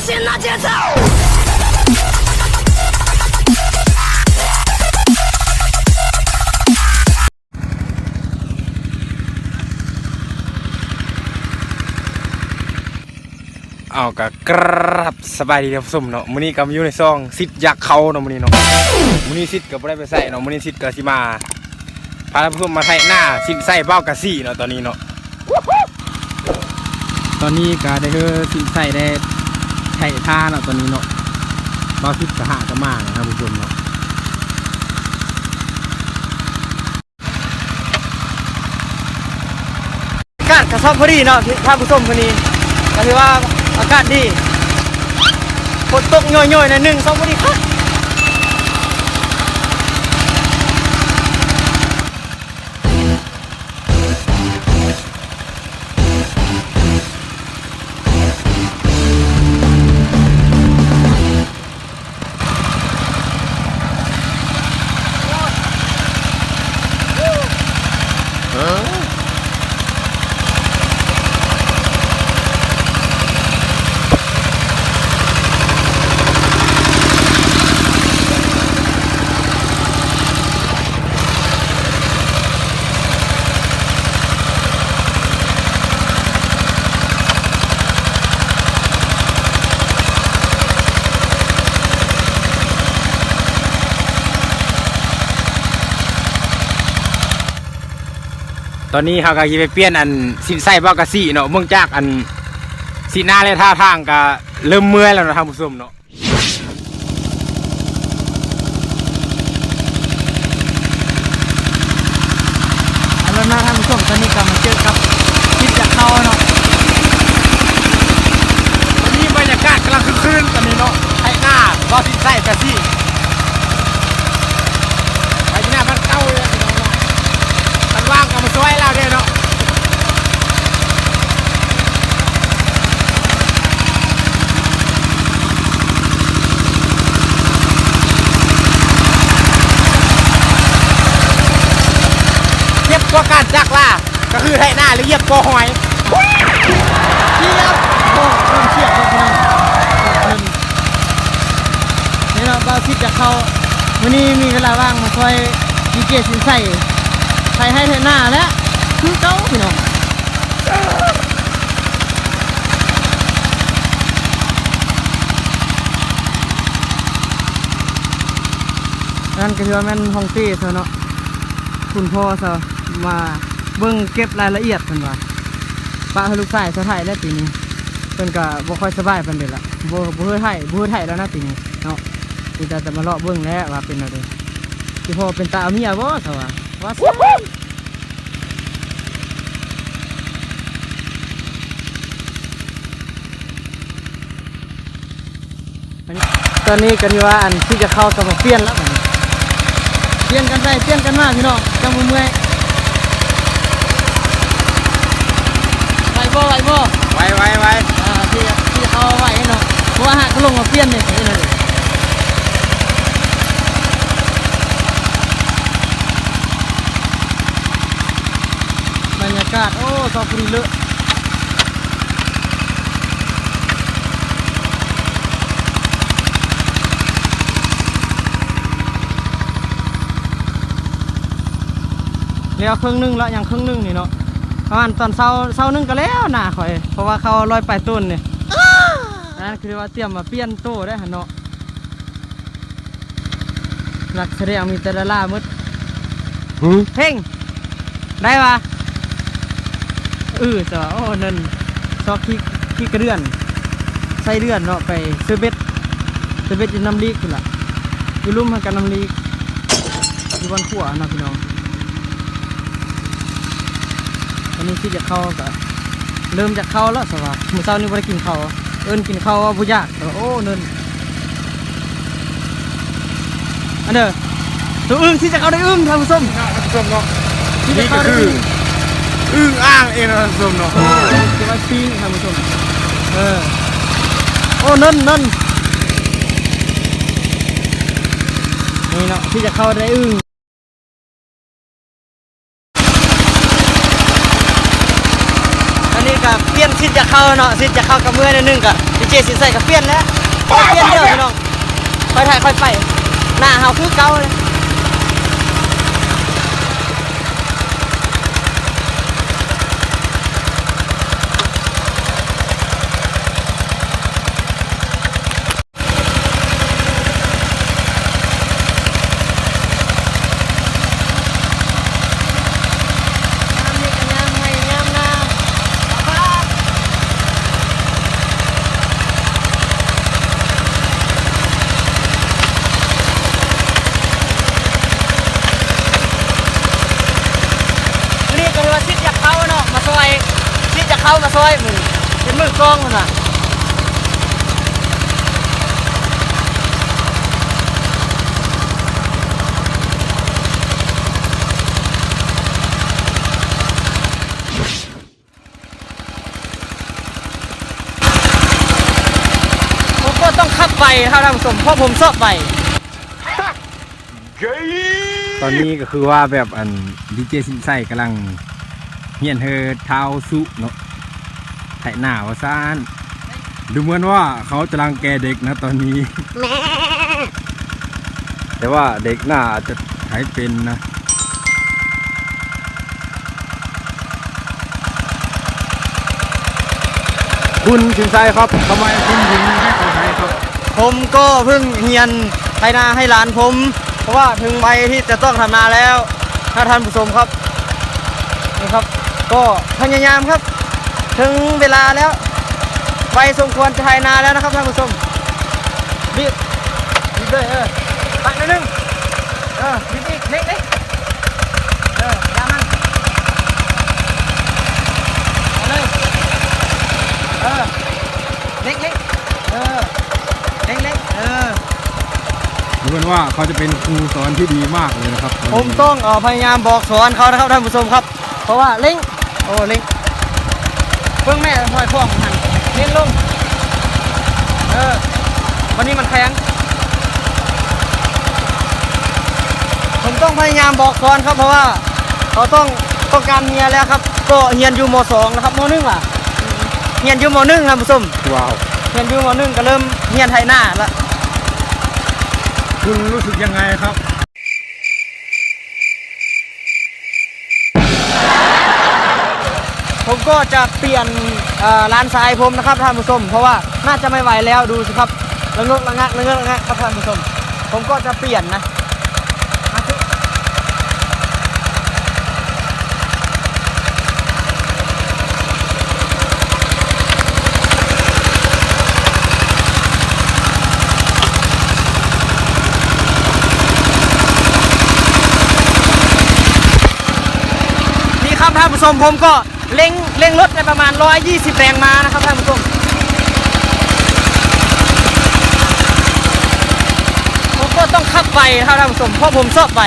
新的节奏。 เอากะกรับสบายดีครับสมเนาะมื้อนี้ก็มาอยู่ในซองซิดยักษ์เขาเนาะมื้อนี้เนาะมื้อนี้ซิดก็บ่ได้ไปใส่เนาะมื้อนี้ซิดก็สิมาพาท่านผู้ชมมาไทยหน้าซิดใส่เบ้ากะซี่เนาะตอนนี้เนาะตอนนี้ก็ได้คือซิดใส่ได้ ไทยท่าเนาะตอนนี้เนาะเบ้าซิดสหาก็มานะครับทุกคนเนาะอากาศกระชอบพอดีเนาะท่านผู้ชมคนนี้ก็ถือว่าอากาศดีฝนตกย่อยๆหนหนึ่งสองพอดีครับ ตอนนี้เขาก็ยิไปเปลี่ยนอันซิดใส่บ้ากะซี่เนาะเมืองจากอันสีหน้าและท่าทางก็เริ่มเมื่อยแล้วเนาะท่านผู้ชมเนาะเอาละนะท่านผู้ชมตอนนี้กำลังจอครับคิดจะเข้าเนาะ ตอนนี้บรรยากาศกำลังคึกคืนตอนนี้เนาะไทยหน้าเบ้าซิดใส่กะซี่ไทยหน้าบ้านเก่าเลยพี่น้องเนาะมันว่างก็มาช่วยเราเด้อเนาะ เยียบกว่าการจักล่าก็คือไทยหน้าหรือเยียบกว่าหอย เชียบโอ้เริ่มเชียบครับพี่น้องเริ่มนี่เนาะก็คิดจะเข้า วันนี้มีเวลาว่างมาคอยมีเกียรติสินใส่ใส่ให้เทหน้าและคือเก้าพี่น้องนั่นก็คือว่าแม่นห้องเต้เธอเนาะคุณพ่อเธอมาเบิ่งเก็บรายละเอียดกันว่าป้าลูกชายสะไทยแล้วปีนี้เพิ่นก็บ่ค่อยสบายปานใดละบ่บ่เฮ็ดไทยบ่เฮ็ดไทยแล้วนะปีนี้เนาะ มีแต่จะมาเลาะเบิ่งแล้วว่าเป็นอะไรสิพ่อเป็นตาเอาเมียบ่ซะว่าว่าซั่นอันนี้ตอนนี้ก็ที่ว่าอันที่จะเข้ากับมาเปลี่ยนแล้วบัดนี้เปลี่ยนกันไปเปลี่ยนกันมาพี่น้องจังบ่เมื่อยไหวบ่ไหวบ่ไว้ไว้ไว้อ่าที่ที่เอาไว้ให้เนาะเพราะว่าหากลงมาเปลี่ยนเนี่ยนี่เลยบรรยา กาศ โอ้สอบปรีเลอะเลี้ยวครึ่งหนึงแล้วยังครึ่งหนึงนี่เนาะประมาณตอนเช้าเช้านึงก็แล้วหนาข่อย เพราะว่าเขาลอยปลายต้นเนี่ยนั่นคือว่าเตรียมมาเปลี่ยนโต้ได้หันเนาะนักแสดงมีแต่ละล่ามืดหืมเพ่งได้ปะ เออจ้ะโอ้นั่นซอกขี้ขี้กระเดือนใส่เดือนเนาะไปซื้อเบ็ดซื้อเบ็ดอยู่น้ำลีกคุณล่ะอยู่ลุ่มกันน้ำลีกอยู่บนขัวเนาะพี่น้องอันนี้ที่จะเข้าก็เริ่มจะเข้าแล้วสว่ามื้อเช้านี้บ่ได้กินข้าวเอิ้นกินข้าวว่าบ่ยากแต่ว่าโอ้เนินอันเด้อตัวอึ้งที่จะเข้าได้อึ้งท่านผู้ชมท่านผู้ชมเนาะที่จะนี่ก็เข้าได้คืออึ้ง อึ้งอ่างเองนะท่านผู้ชมเนาะโอ้จะว่าปิ้งท่านผู้ชมเออโอ้เนินเนินนี่เนาะที่จะเข้าได้อึ้งอันนี้ก็เปลี่ยนสิทธิ์จะเข้าเนาะสิทธิ์จะเข้ากับเมื่อนิดนึงก็ดีเจสิใส่กับเปลี่ยนแล้วเปลี่ยนเดียวพี่น้องค่อยถ่ายค่อยไปหน้าเฮาคือเก่าเลย วันนี้ก็เลยว่าซิดอยากเข้าเนาะมาซอยซิดอยากเข้ามาซอยมือเป็นมือกล้องมันอะผมก็ต้องขับไปถ้าท่านผู้ชมเพราะผมชอบไป ตอนนี้ก็คือว่าแบบอันดีเจสินไส้กำลังเฮียนเธอเท้าสุเนาะ ไถหน้าวาซานดูเหมือนว่าเขาจะรังแกเด็กนะตอนนี้ แต่ว่าเด็กน่าจะไถเป็นนะคุณสินไส้ครับทำไมคุณถึงให้เขาไถครับผมก็เพิ่งเฮียนไปนาให้หลานผม เพราะว่าถึงวัยที่จะต้องทำนาแล้วถ้าท่านผู้ชมครับนี่ครับ ก็พยายามครับ ถึงเวลาแล้ววัยสมควรจะไถนาแล้วนะครับท่านผู้ชมบีบบีบเลยเออตักนิดนึงเออบีบอีกเล็กเล็กเออยามันเอาเลยเออเล็กเล็กเออเล็กๆเออดูเหมือนว่าเขาจะเป็นครูสอนที่ดีมากเลยนะครับผมต้องเออพยายามบอกสอนเขานะครับท่านผู้ชมครับ เพราะว่าเล็งโอ้เล็ง เพิ่งแม่ถอยพ่วงหันเน้นลงเออวันนี้มันแข็งผมต้องพยายามบอกสอนครับเพราะว่าเขาต้องต้องการเฮียแล้วครับ ก็เฮียนอยู่มสองนะครับมหนึ่งล่ะเฮียนอยู่มหนึ่งครับท่านผู้ชมว้าวเฮียนอยู่มหนึ่งก็เริ่มเฮียนไทยหน้าละคุณรู้สึกยังไงครับ ก็จะเปลี่ยนร้านทรายผมนะครับท่านผู้ชมเพราะว่าน่าจะไม่ไหวแล้วดูสิครับระงกระงักระงกระงักครับท่านผู้ชม ผมก็จะเปลี่ยนนะนี่ครับท่านผู้ชมผมก็ เล็งเล็งรถในประมาณ 120 แรงม้านะครับท่านผู้ชมผมก็ต้องขับไปครับท่านผู้ชมเพราะผมชอบไป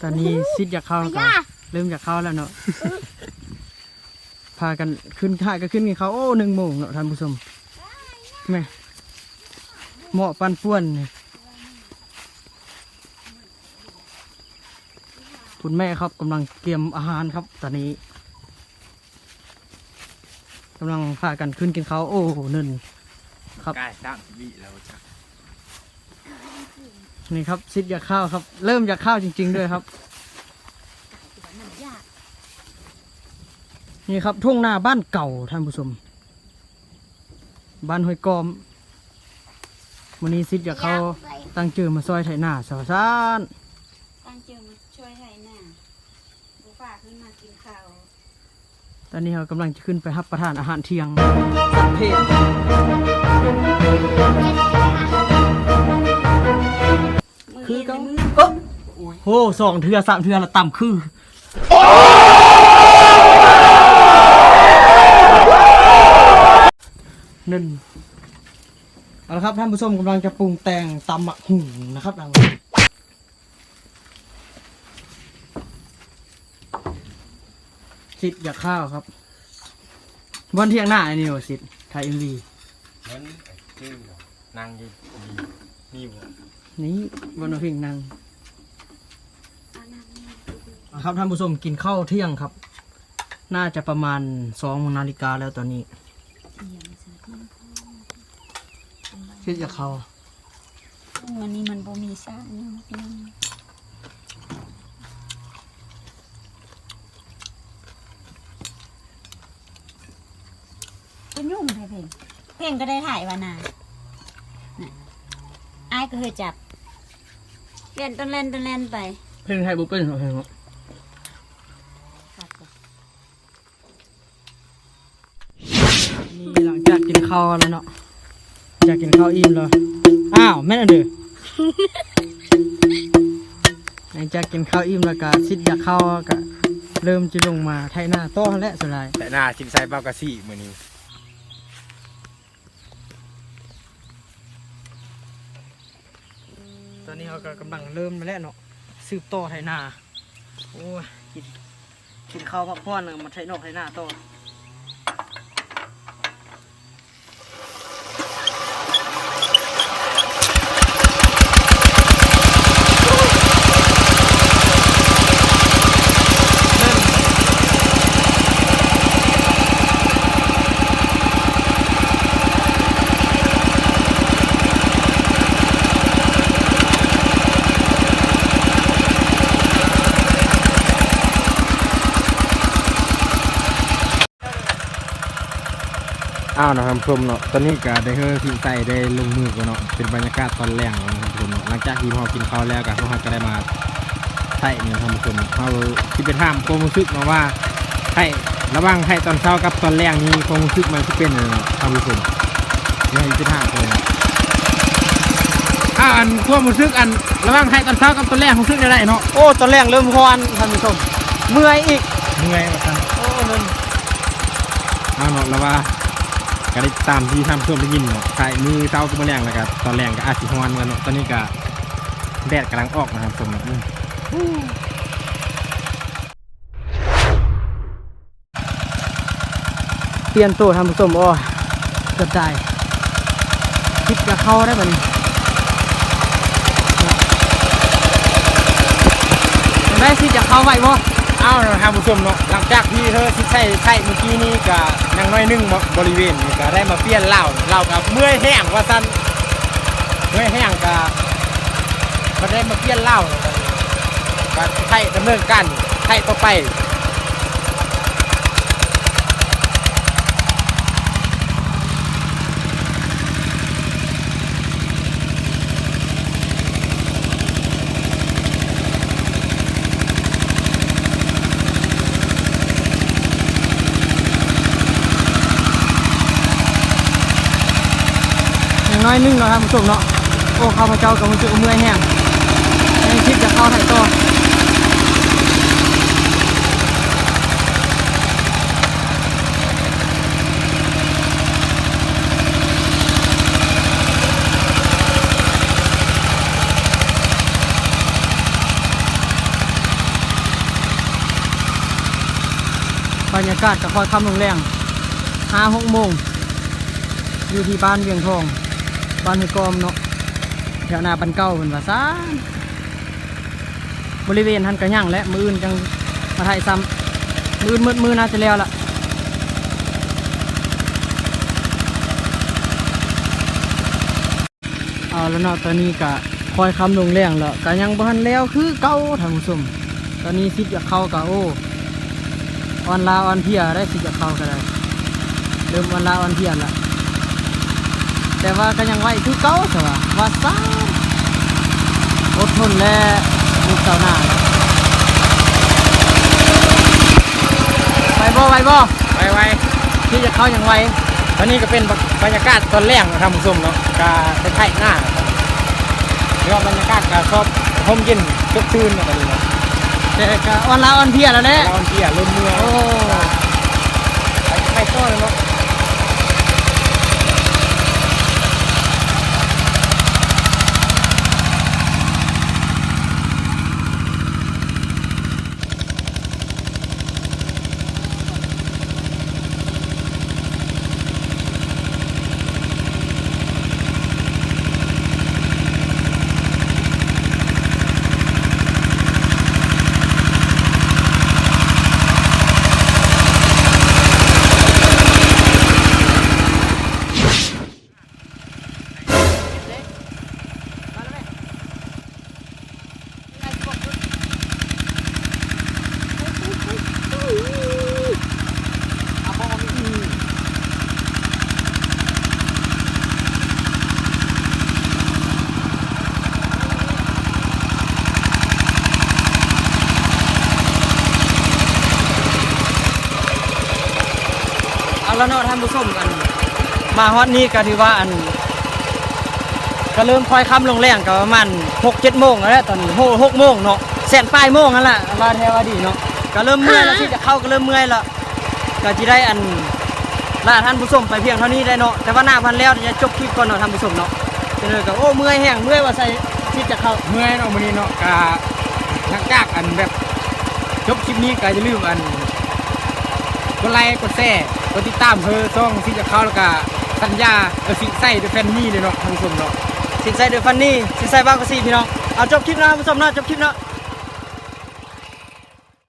ตอนนี้ซิดอยากเข้าแล้วก็เริ่มอยากเข้าแล้วเนาะพากันขึ้นท่าก็ขึ้นกันเขาโอ้หนึ่งโมงเนาะท่านผู้ชมแม่เหมาะปันป่วนเนี่ย คุณแม่ครับกำลังเตรียมอาหารครับ ตอนนี้กำลังพากันขึ้นกินข้าวโอ้โหนึ่นครับใกล้สร้างวิแล้วจ้ะนี่ครับซิดอยากข้าวครับ เริ่มอยากข้าวจริง ๆ ด้วยครับ นี่ครับทุ่งนาบ้านเก่าท่านผู้ชมบ้านห้วยกอมวันนี้ซิดอยากเข้าตั้งชื่อมาซอยไถนาสาวซาน ตั้งเจอมาช่วยให้หน้าบุฝากขึ้นมากินข้าวตอนนี้เรากำลังจะขึ้นไปรับประทานอาหารเที่ยงสัตว์เพศมือคือเย็นก็ในมือเอ้อโอ้สองเทือสามเทือละต่ำคือหนึ่งเอาละครับท่านผู้ชมกำลังจะปรุงแต่งตำหมักหุ่งนะครับทาง สิทธิ์อยากข้าวครับวันเที่ยงหน้าไอ้นี่วะสิทธิ์ไทยเอ็มวีเหมือนชื่อนางอยืนนี่บ่นี่บนเพลงนางเอาน้ำนี่อะครับท่านผู้ชมกินข้าวเที่ยงครับ น่าจะประมาณสองนาฬิกาแล้วตอนนี้เอียงซะมันคิดจะเข้าวันนี้มันบ่มีซากเนี่ยพี่น้องเป็นยุ่งไทยเพลงเพล งก็ได้ถ่ายวานาน่ะอายก็เคยจับเล่นต้นเล่นต้นเล่นไปเพลงไทยบุเป็นเหรอเพลงครับผมนี่หลังจากกินข้าวแล้วเนาะอยากกินข้าวอิ่มเลยอ้าวแม่นอันเด้อ หลังจากกินข้าวอิ่มแล้วก็ซิดอยากเข้าก็เริ่มจะลงมาไทยหน้าโต้และสุดท้ายแต่หน้าสินใส่เบ้ากะซี่มื้อนี้ ตอ นี้เขาก็กำลังเริ่มมาแล้วเนาะสืบต่อไถนาโอ้ยกินกินข้าวพักผ่อนแล้วมาไถนอกไถหน้าต่อ นะครับผู้ชมเนาะตอนนี้ก็ได้เฮอสินใส่ได้ลงมือกันเนาะเป็นบรรยากาศตอนแรกนะครับผู้ชมเนาะหลังจากที่เรากินข้าวแล้วก็เราก็ได้มาไถ่เนี่ยนะครับผู้ชมเราที่ไปถามความรู้สึกเนาะว่าไถ่ระหว่างไถ่ตอนเช้ากับตอนแรกนี่ความรู้สึกมันสิเป็นยังไงเนาะท่านผู้ชมเดี๋ยวให้ไปถามเลยนะอ่าอันความรู้สึกอันระหว่างไถ่ตอนเช้ากับตอนแรกรู้สึกได้ไรเนาะโอ้ตอนแรกเริ่มฮ้อนท่านผู้ชมเมื่อยอีกเมื่อยว่าซั่นโอ้นั่นเอาเนาะแล้วว่า ก็ได้ตามที่ท่านผู้ชมได้ยินเนาะถ่ายมือเช้ากับมื้อแรงแล้วก็ตอนแรงก็อาจสิฮ้อนกันเนาะตอนนี้ก็แดดกำลังออกนะครับผมเนะเปลี่ยนตัวท่านผู้ชมโอ้ยเกือบได้คิดจะเข้าได้ป่ะนี่ได้สิจะเข้าไหวบ่ เอาเนาะท่านผู้ชมเนาะหลังจากที่เธอที่ใช่ใช่เมื่อกี้นี้ก็ยังน้อยนึงบริเวณนี่ก็ได้มาเปลี่ยนเหล้าเหล้ากับเมื่อยแห้งว่าสั้นเมื่อยแห้งก็ก็ได้มาเปลี่ยนเหล้าก็ใช้ดำเนินการใช้ต่อไป น้อยนึงเนาะท่านผู้ชมเนาะโอ้ข้าพเจ้าก็มันจะเมื่อยแห้งยังคิดจะเข้าไถ่ต่อบบรรยากาศก็ค่อยค่ำลงแรงห้าหกโมง อยู่ที่บ้านเวียงทอง บ้านห้วยกอมเนาะแถวนาบันเก้าเป็นว่าซ่านบริเวณทันกระย่างและมืออื่นจังมาถ่ายซ้ำมืออื่นมืดมือน่าจะแล้วล่ะเอาแล้วเนาะตอนนี้ก็คอยคำลงแรงแล้วก็ยังบ่ทันแล้วคือเก่าท่านผู้ชมตอนนี้สิบอยากเข้าก็โอ้ออนลาออนเพียได้สิบอยากเข้าก็ได้เริ่มออนลาออนเพียล้ว แต่ว่าก็ยังไหวคือเก่าใช่ป่ะว่าซ่าอดทนและลูกเจ้าหน้าไปบ่ไปบ่ไวๆที่จะเข้ายังไหวตอนนี้ก็เป็นบรรยากาศตอนแรกนะท่านผู้ชมเนาะก็ไปไถ่หน้าเรียกว่าบรรยากาศก็ชอบร่มเย็นสดชื่นนะตอนนี้เนาะแต่ก็ออนลาออนเพียแล้วแหละเราเที่ยวลมเมืองโอ้ไปไปต่อเลยเนาะ มาฮอดนี้ก็ถือว่าอัน ก็เริ่มคอยค่ำลงแรงก็ประมาณหกเจ็ดโมงแล้วแหละตอนนี้โหหกโมงเนาะแสนปลายโมงนั่นแหละมาแทวาดีเนาะก็เริ่มเมื่อยแล้วที่จะเข้าก็เริ่มเมื่อยแล้วก็จะได้อันลาท่านผู้ชมไปเพียงเท่านี้ได้เนาะแต่ว่าหน้าพันแล้วจะจบคลิปก่อนเนาะท่านผู้ชมเนาะจะเลยก็โอ้เมื่อยแห้งเมื่อยว่าใส่ที่จะเข้าเมื่อยเนาะมื้อนี้เนาะกะหลังจากอันแบบจบคลิปนี้ก็อย่าลืมอันกดไลค์กดแชร์กดติดตามเพื่อช่องที่จะเข้าแล้วก็ สัญญาเออสิใส่ด้วยแฟนนี่เลยเนาะท่านผู้ชมเนาะ สินใส่เดือฟันนี่สินใส่บ้างก็สี่พี่น้อง เอาจบคลิปนะท่าผู้ชมเนาะจบคลิปเนาะ